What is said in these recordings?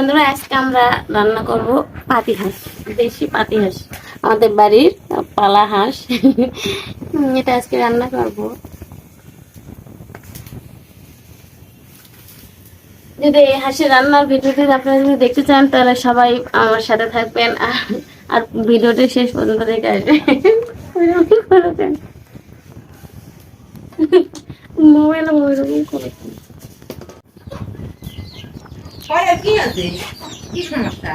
বন্ধুরা, আজকে আমরা রান্না করব পাতি হাঁস, দেশি পাতি হাঁস। আমাদের বাড়ির পালা হাঁস। এটা আজকে রান্না করব। যদি এই হাঁসের রান্নার ভিডিওটি আপনারা যদি দেখতে চান, তাহলে সবাই আমার সাথে থাকবেন। আর- ভিডিওটি শেষ পর্যন্ত দেখে আসবেন। মোবাইলে ওইরকম করেছেন পরে কি আছে কি সমস্যা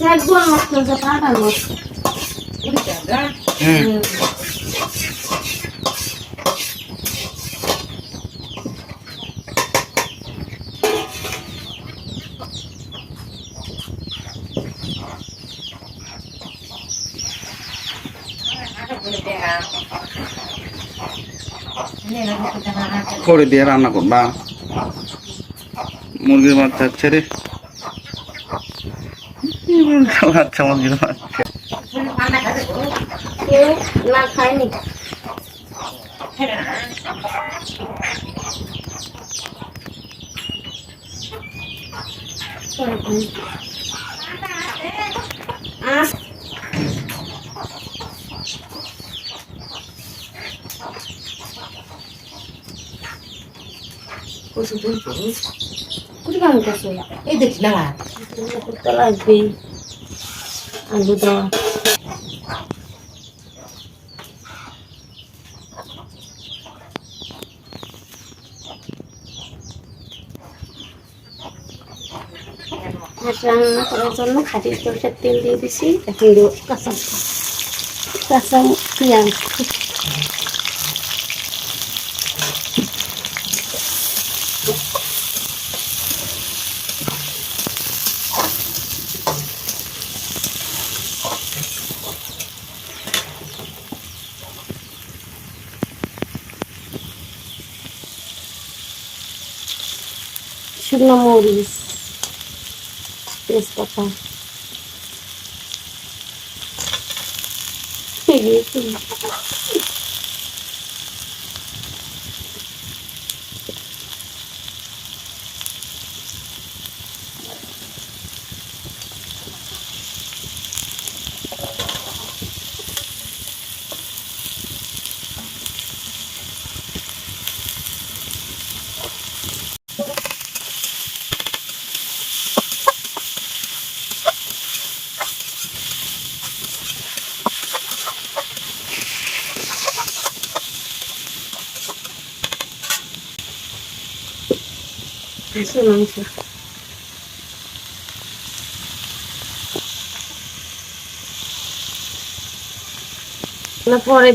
দেখব আমার তো যে পাঠার মতো বুঝতে করে দিয়ে রান্না করবা। মুরগির বাচ্চা ছেড়ে বাচ্চা মুরগির বাচ্চা খায়নি আস কুড়ি গ্রাম কাছে এই দেখছি না তো লাগবেই আলু দেওয়া রান্না করার জন্য খাঁটি সরষের তেল দিয়ে দিছি। এখন দেবো কাঁচা কাঁচা পেঁয়াজ। huwag na Morris. Presta pa. Sige.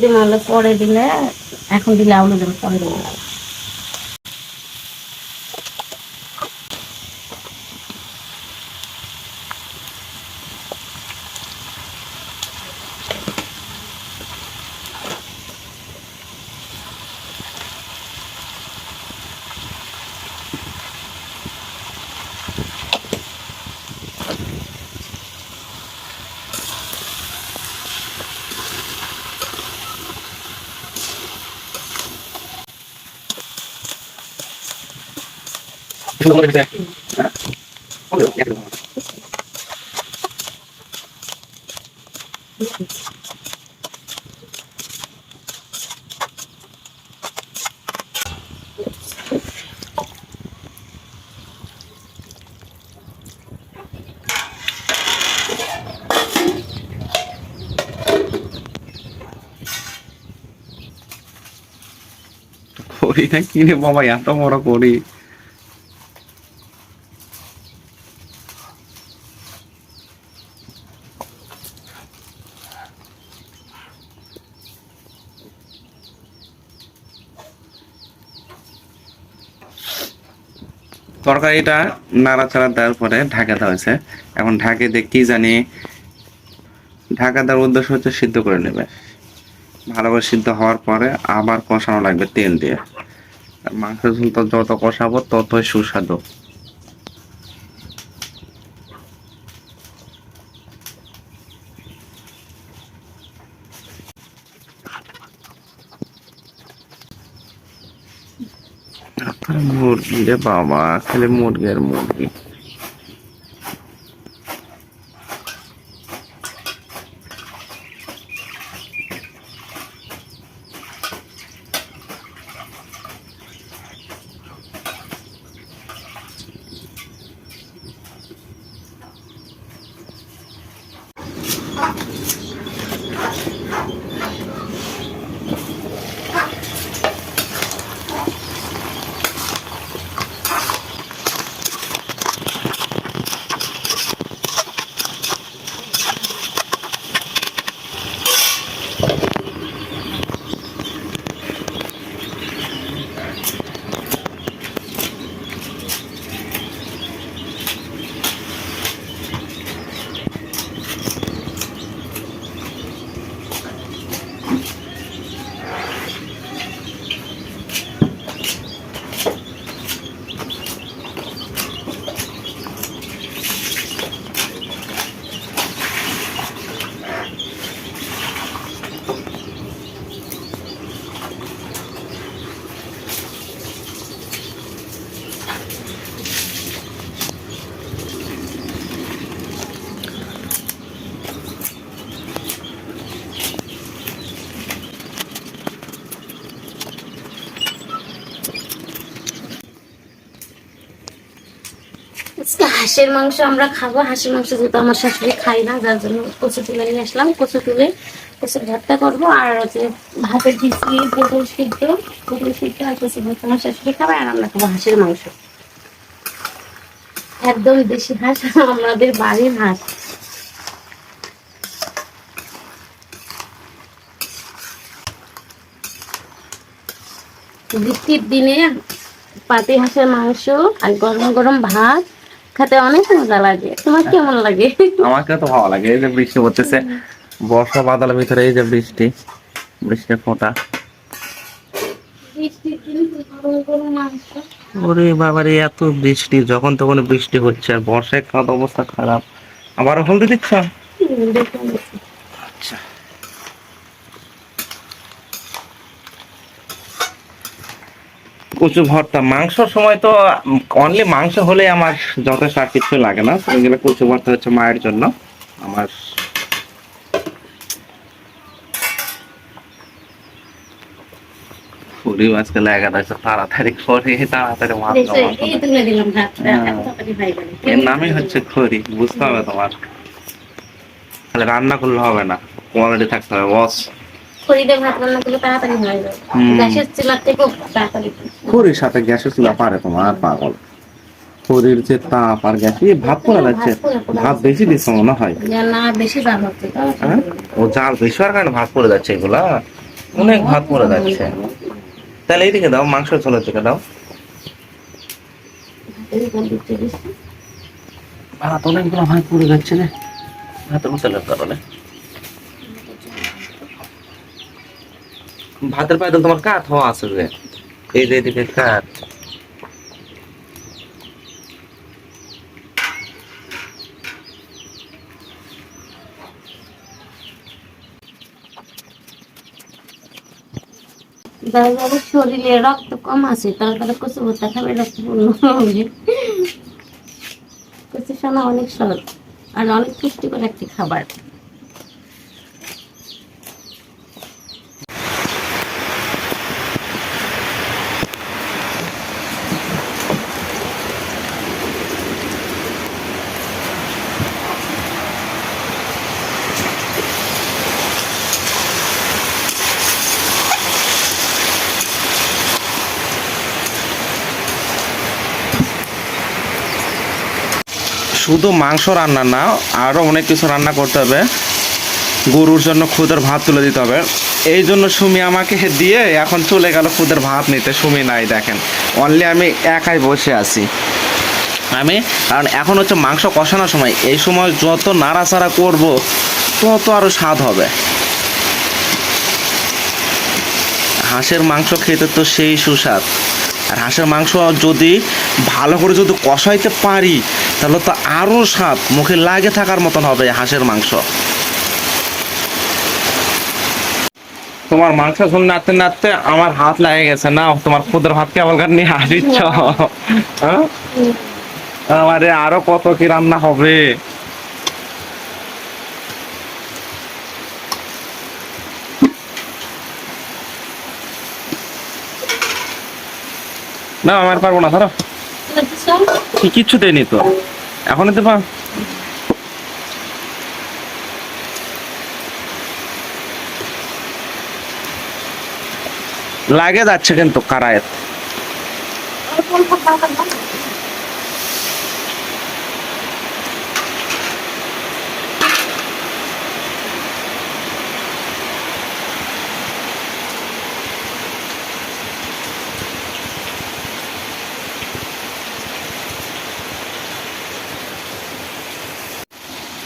দিন পরে দিলে এখন দিলে আলু দেবে পরে দিলে করি না কিনে বাবা এত বড় করি তরকারিটা নাড়াচাড়া দেওয়ার পরে ঢাকা দেওয়া হয়েছে। এখন ঢাকে দিয়ে কী জানি ঢাকা দেওয়ার উদ্দেশ্য হচ্ছে সিদ্ধ করে নেবে। ভালো করে সিদ্ধ হওয়ার পরে আবার কষানো লাগবে তেল দিয়ে। মাংস মাংসের ঝোল তো যত কষাবো ততই সুস্বাদু মুরগি রে বাবা খালি মুরগি আর মুরগি। হাঁসের মাংস আমরা খাব। হাঁসের মাংস যেহেতু আমার শাশুড়ি খাই না, যার জন্য কচু তুলে নিয়ে আসলাম। কচু তুলে কচুর ভর্তা করব আর হচ্ছে ভাতের দিচ্ছি পটল সিদ্ধ। পটল সিদ্ধ আর কচু ভর্তা আমার শাশুড়ি খাবে আর আমরা খাব হাঁসের মাংস। একদম দেশি হাঁস, আমাদের বাড়ির হাঁস। বৃষ্টির দিনে পাতি হাঁসের মাংস আর গরম গরম ভাত। খেতে অনেক মজা লাগে। তোমার কেমন লাগে? আমাকে তো ভালো লাগে এই যে বৃষ্টি পড়তেছে। বর্ষা বাদলের ভিতরে এই যে বৃষ্টি বৃষ্টির ফোঁটা। ওরে বাবারে এত বৃষ্টি যখন তখন বৃষ্টি হচ্ছে আর বর্ষায় খাওয়া অবস্থা খারাপ। আবার হলদি দিচ্ছ? আচ্ছা। কচু ভর্তা। মাংসর সময় তো অনলি মাংস হলে আমার যথেষ্ট আর কিছু লাগে না। এগুলো কচু ভর্তা হচ্ছে মায়ের জন্য। আমার পুরি আজকে লাগা তাড়াতাড়ি করে তাড়াতাড়ি মাছ হ্যাঁ। এর নামই হচ্ছে খড়ি বুঝতে হবে তোমার। তাহলে রান্না করলে হবে না। কোয়ালিটি থাকতে হবে বস ভাত রান্না করলে তাড়াতাড়ি হয়ে যায়। গ্যাসের চুলার থেকেও তাড়াতাড়ি। সাথে গ্যাসের চুলা পারে তোমার পাগল। খড়ির যে তাপ আর গ্যাস এই ভাত করে যাচ্ছে ভাত পোড়া পোড়া ভাত বেশি দিচ্ছে মনে না বেশি দাম হচ্ছে? ও জাল বেশি হওয়ার কারণে ভাত পড়ে যাচ্ছে এগুলা। অনেক ভাত পড়ে যাচ্ছে। তাহলে এইদিকে দাও মাংস চলে থেকে দাও। ভাত অনেকগুলো ভাত পড়ে যাচ্ছে না ভাতের মশলার কারণে ভাতের পায়ে তোমার কাঠ হওয়া আছে যে। এই যে এদিকে কাঠ শরীরে রক্ত কম আছে তারা তারা কচু ভর্তা খাবে, রক্ত পূর্ণ হবে। কচু সোনা অনেক সহজ, আর অনেক পুষ্টিকর একটি খাবার। শুধু মাংস রান্না না আরও অনেক কিছু রান্না করতে হবে। গরুর জন্য খুদের ভাত তুলে দিতে হবে। এই জন্য সুমি আমাকে দিয়ে এখন চলে গেল খুদের ভাত নিতে। সুমি নাই, দেখেন। অনলি আমি একাই বসে আছি। আমি, কারণ এখন হচ্ছে মাংস কষানোর সময়। এই সময় যত নাড়াচাড়া করব, তত আরও স্বাদ হবে। হাঁসের মাংস খেতে তো সেই সুস্বাদ। আর হাঁসের মাংস যদি ভালো করে যদি কষাইতে পারি তাহলে তো আরও স্বাদ। মুখে লাগে থাকার মতন হবে হাঁসের মাংস। তোমার মাংস আমার হাত লাগে গেছে। না তোমার হাসিচ্ছ হ্যাঁ? আমারে আরও কত কি রান্না হবে? না আমার পারব না, ধরো। কিচ্ছু দেয়নি তো? এখনই তো লাগে যাচ্ছে কিন্তু কারায়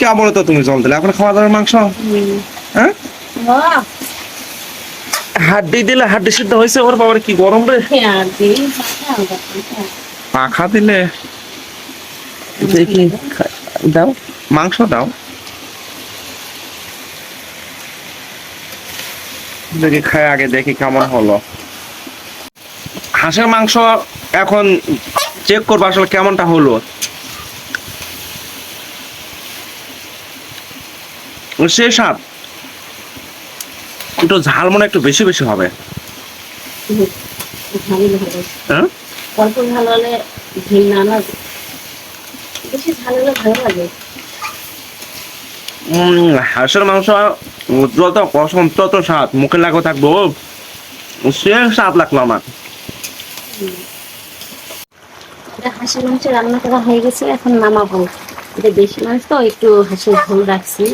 কে বলো তো তুমি জল দিলে এখন খাওয়া দাওয়ার মাংস? হ্যাঁ? হাড্ডি দিলে হাড্ডি সিদ্ধ হয়েছে ওর বাবার কি গরম রে? পাখা দিলে দেখি দাও মাংস দাও। দেখি খাই আগে দেখি কেমন হলো। হাঁসের মাংস এখন চেক করব আসলে কেমনটা হলো। সে স্বাদ একটু ঝাল মনে একটু বেশি বেশি হবে। হ্যাঁ? অল্প ভালো হলে ঘৃণা না বেশি ভালো হলে ভালো লাগে। হাঁসের মাংস যত কসম তত স্বাদ মুখে লাগো থাকব সে স্বাদ লাগল আমার। হাঁসের মাংস রান্না করা হয়ে গেছে এখন নামাবো। এটা বেশি মাংস তো একটু হাঁসের ঝোল রাখছি।